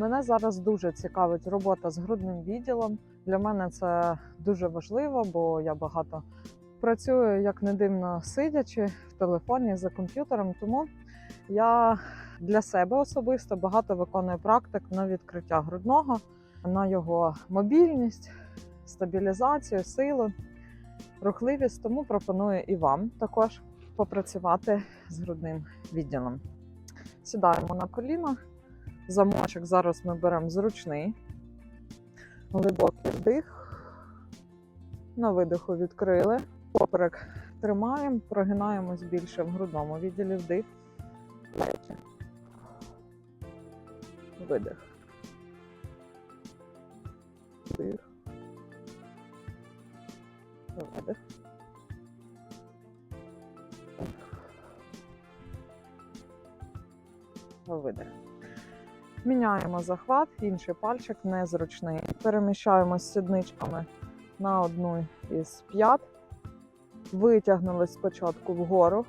Мене зараз дуже цікавить робота з грудним відділом. Для мене це дуже важливо, бо я багато працюю, як не дивно, сидячи в телефоні за комп'ютером. Тому я для себе особисто багато виконую практик на відкриття грудного, на його мобільність, стабілізацію, силу, рухливість. Тому пропоную і вам також попрацювати з грудним відділом. Сідаємо на коліна. Замочок зараз ми беремо зручний. Глибокий вдих. На видиху відкрили. Поперек тримаємо, прогинаємось більше в грудному відділі вдих. Плечі. Видих. Вдих. Видих. Видих. Міняємо захват, інший пальчик незручний. Переміщаємо сідничками на одну із п'ят. Витягнули спочатку вгору.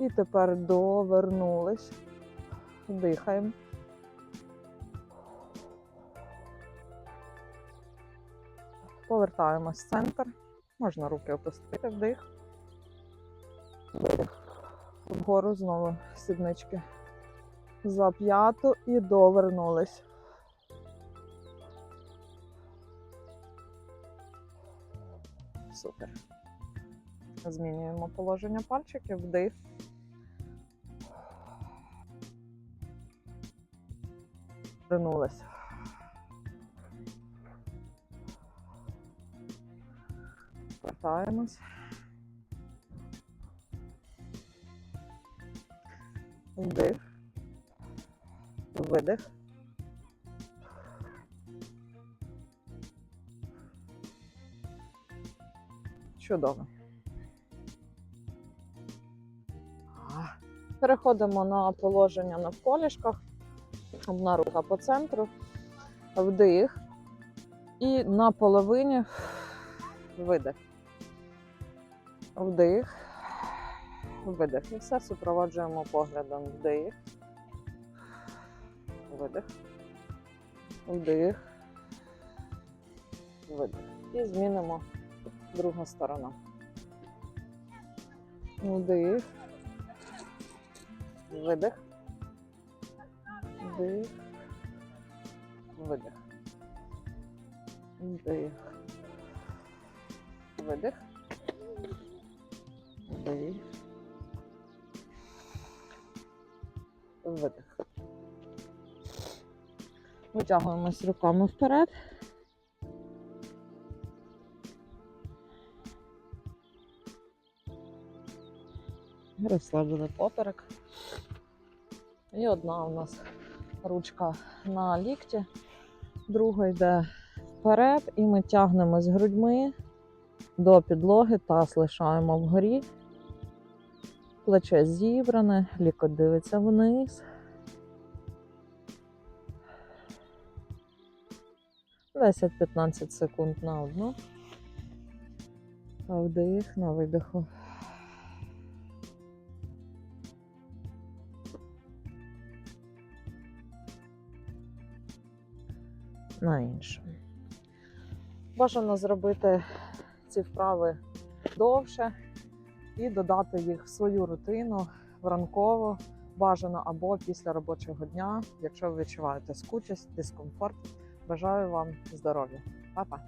І тепер довернулись. Дихаємо. Повертаємось в центр. Можна руки опустити вдих. Видих. Вгору знову сіднички за п'яту і довернулись. Супер. Змінюємо положення пальчиків, вдих. Вернулись. Повертаємось. Вдих. Видих. Чудово. Переходимо на положення на вколішках. Одна рука по центру. Вдих. І на половині видих. Вдих. Видих. І все супроводжуємо поглядом. Вдих. Видих. Вдих. Видих. І змінимо друга сторона. Вдих. Видих. Вдих. Видих. Вдих. Видих. Вдих. Видих. Витягуємось руками вперед. Розслабили поперек. І одна у нас ручка на лікті, друга йде вперед, і ми тягнемо з грудьми до підлоги, таз лишаємо вгорі. Плече зібране, лікоть дивиться вниз. 10-15 секунд на одну. Вдих на видиху. На іншу. Бажано зробити ці вправи довше і додати їх в свою рутину вранково, бажано або після робочого дня, якщо ви відчуваєте скучість, дискомфорт. Бажаю вам здоров'я. Па-па!